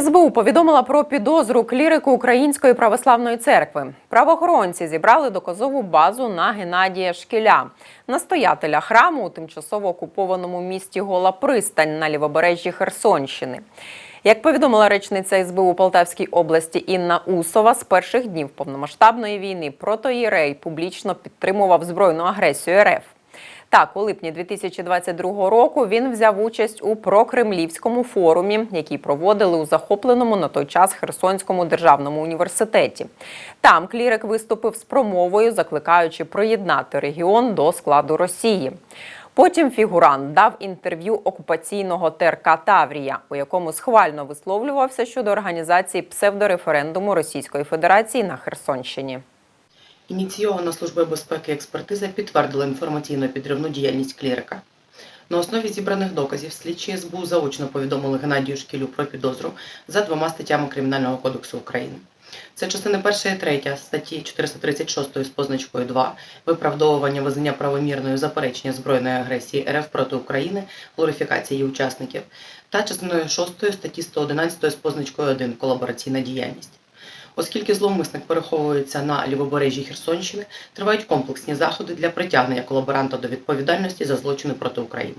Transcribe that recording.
СБУ повідомила про підозру клірику Української православної церкви. Правоохоронці зібрали доказову базу на Геннадія Шкіля, настоятеля храму у тимчасово окупованому місті Гола Пристань на лівобережжі Херсонщини. Як повідомила речниця СБУ Полтавській області Інна Усова, з перших днів повномасштабної війни протоїрей публічно підтримував збройну агресію РФ. Так, у липні 2022 року він взяв участь у прокремлівському форумі, який проводили у захопленому на той час Херсонському державному університеті. Там клірик виступив з промовою, закликаючи приєднати регіон до складу Росії. Потім фігурант дав інтерв'ю окупаційного ТРК Таврія, у якому схвально висловлювався щодо організації псевдореферендуму Російської Федерації на Херсонщині. Ініційована Службою безпеки експертиза підтвердила інформаційно підривну діяльність клірика. На основі зібраних доказів слідчі СБУ заочно повідомили Геннадію Шкілю про підозру за двома статтями Кримінального кодексу України. Це частини 1 і 3 статті 436 з позначкою 2 виправдовування визнання правомірної заперечення збройної агресії РФ проти України, глорифікації її учасників, та частиною 6 статті 111 з позначкою 1 колабораційна діяльність. Оскільки зловмисник переховується на лівобережжі Херсонщини, тривають комплексні заходи для притягнення колаборанта до відповідальності за злочини проти України.